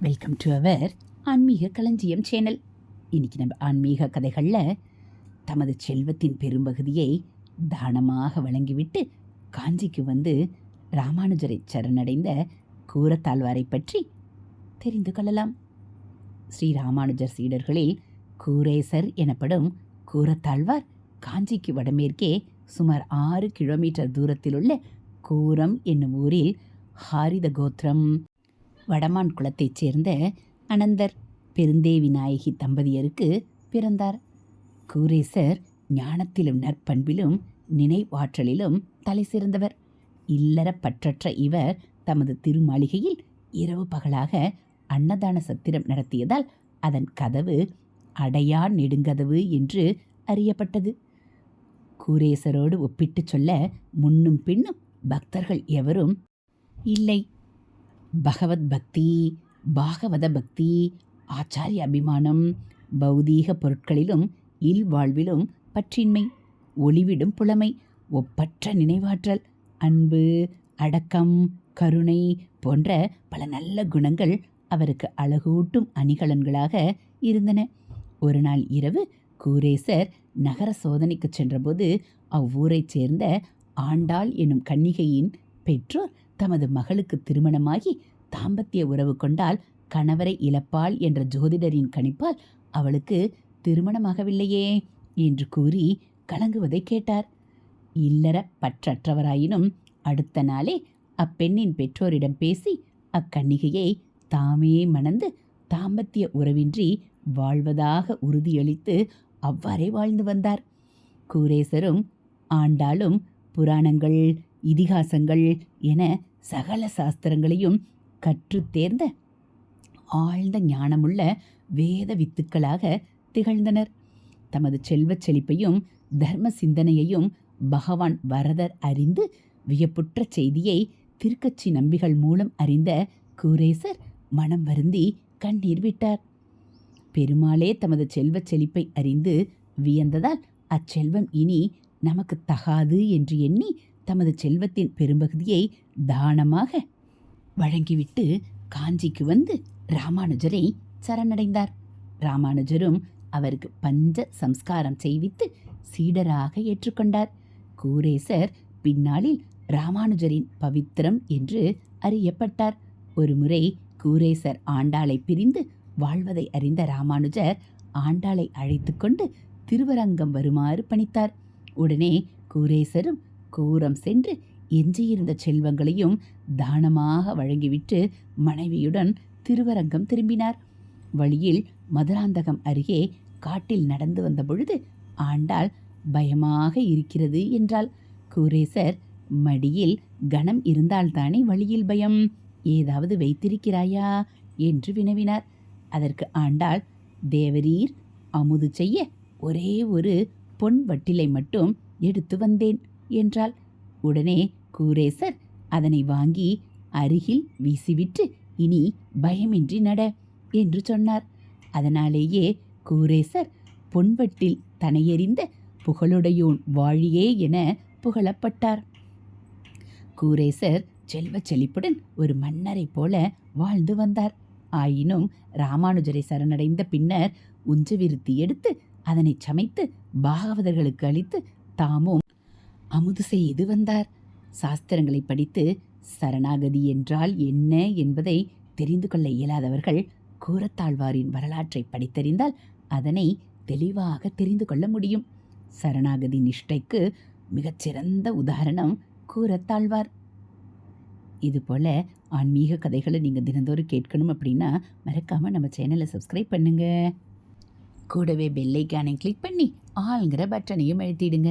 Welcome to our ஆன்மீக களஞ்சியம் channel இன்னைக்கு நம்ம ஆன்மீக கதைகளில் தமது செல்வத்தின் பெரும்பகுதியை தானமாக வழங்கிவிட்டு காஞ்சிக்கு வந்து ராமானுஜரை சரணடைந்த கூரத்தாழ்வாரை பற்றி தெரிந்து கொள்ளலாம். ஸ்ரீ ராமானுஜர் சீடர்களில் கூரேசர் எனப்படும் கூரத்தாழ்வார் காஞ்சிக்கு வடமேற்கே சுமார் ஆறு கிலோமீட்டர் தூரத்தில் உள்ள கூரம் என்னும் ஊரில் ஹாரித கோத்திரம் வடமான் குலத்தைச் சேர்ந்த அனந்தர் பெருந்தேவி நாயகி தம்பதியருக்கு பிறந்தார். கூரேசர் ஞானத்திலும் நற்பண்பிலும் நினைவாற்றலிலும் தலை சிறந்தவர். இல்லற பற்றற்ற இவர் தமது திருமாளிகையில் இரவு பகலாக அன்னதான சத்திரம் நடத்தியதால் அதன் கதவு அடையா நெடுங்கதவு என்று அறியப்பட்டது. கூரேசரோடு ஒப்பிட்டுச் சொல்ல முன்னும் பின்னும் பக்தர்கள் எவரும் இல்லை. பகவத் பக்தி பாகவத பக்தி ஆச்சாரிய அபிமானம் பௌதீக பொருட்களிலும் இல்வாழ்விலும் பற்றின்மை ஒளிவிடும் புலமை ஒப்பற்ற நினைவாற்றல் அன்பு அடக்கம் கருணை போன்ற பல நல்ல குணங்கள் அவருக்கு அழகூட்டும் அணிகலன்களாக இருந்தன. ஒரு நாள் இரவு கூரேசர் நகர சோதனைக்கு சென்றபோது அவ்வூரைச் சேர்ந்த ஆண்டாள் எனும் கன்னிகையின் பெற்றோர் தமது மகளுக்கு திருமணமாகி தாம்பத்திய உறவு கொண்டால் கணவரை இழப்பாள் என்ற ஜோதிடரின் கணிப்பால் அவளுக்கு திருமணமாகவில்லையே என்று கூறி கலங்குவதை கேட்டார். இல்லற பற்றற்றவராயினும் அடுத்த நாளே அப்பெண்ணின் பெற்றோரிடம் பேசி அக்கன்னிகையை தாமே மணந்து தாம்பத்திய உறவின்றி வாழ்வதாக உறுதியளித்து அவ்வாறே வாழ்ந்து வந்தார். கூரேசரும் ஆண்டாளும் புராணங்கள் இதிகாசங்கள் என சகல சாஸ்திரங்களையும் கற்று தேர்ந்த ஆழ்ந்த ஞானமுள்ள வேத வித்துக்களாக திகழ்ந்தனர். தமது செல்வச் செழிப்பையும் தர்ம சிந்தனையையும் பகவான் வரதர் அறிந்து வியப்புற்ற செய்தியை திருக்கட்சி நம்பிகள் மூலம் அறிந்த கூரேசர் மனம் வருந்தி கண்ணீர் விட்டார். பெருமாளே தமது செல்வச் செழிப்பை அறிந்து வியந்ததால் அச்செல்வம் இனி நமக்கு தகாது என்று எண்ணி தமது செல்வத்தின் பெரும்பகுதியை தானமாக வழங்கிவிட்டு காஞ்சிக்கு வந்து ராமானுஜரை சரணடைந்தார். ராமானுஜரும் அவருக்கு பஞ்ச சம்ஸ்காரம் செய்வித்து சீடராக ஏற்றுக்கொண்டார். கூரேசர் பின்னாளில் ராமானுஜரின் பவித்திரம் என்று அறியப்பட்டார். ஒருமுறை கூரேசர் ஆண்டாளை பிரிந்து வாழ்வதை அறிந்த ராமானுஜர் ஆண்டாளை அழைத்து கொண்டு திருவரங்கம் வருமாறு பணித்தார். உடனே கூரேசரும் கூரம் சென்று எஞ்சியிருந்த செல்வங்களையும் தானமாக வழங்கிவிட்டு மனைவியுடன் திருவரங்கம் திரும்பினார். வழியில் மதுராந்தகம் அருகே காட்டில் நடந்து வந்த பொழுது ஆண்டாள் பயமாக இருக்கிறது என்றாள். கூரேசர் மடியில் கணம் இருந்தால்தானே வழியில் பயம்? ஏதாவது வைத்திருக்கிறாயா? என்று வினவினார். அதற்கு ஆண்டாள் தேவரீர் அமுது செய்ய ஒரே ஒரு பொன் வட்டிலை மட்டும் எடுத்து வந்தேன். என்றாள். உடனே கூரேசர் அதனை வாங்கி அருகில் வீசிவிட்டு இனி பயமின்றி நட என்று சொன்னார். அதனாலேயே கூரேசர் பொன்வட்டில் தனையெறிந்த புகழுடையோன் வாழியே என புகழப்பட்டார். கூரேசர் செல்வச் செழிப்புடன் ஒரு மன்னரைப் போல வாழ்ந்து வந்தார். ஆயினும் ராமானுஜரை சரணடைந்த பின்னர் உஞ்சவிருத்தி எடுத்து அதனை சமைத்து பாகவதர்களுக்கு அளித்து தாமும் அமுது செய்து வந்தார்? சாஸ்திரங்களை படித்து சரணாகதி என்றால் என்ன என்பதை தெரிந்து கொள்ள இயலாதவர்கள் கூரத்தாழ்வாரின் வரலாற்றை படித்தறிந்தால் அதனை தெளிவாக தெரிந்து கொள்ள முடியும். சரணாகதி நிஷ்டைக்கு மிகச்சிறந்த உதாரணம் கூரத்தாழ்வார். இதுபோல் ஆன்மீக கதைகளை நீங்கள் தினந்தோறும் கேட்கணும் அப்படின்னா மறக்காமல் நம்ம சேனலை சப்ஸ்கிரைப் பண்ணுங்கள் கூடவே பெல்லைக்கானை கிளிக் பண்ணி ஆளுங்கிற பட்டனையும் எழுத்திடுங்க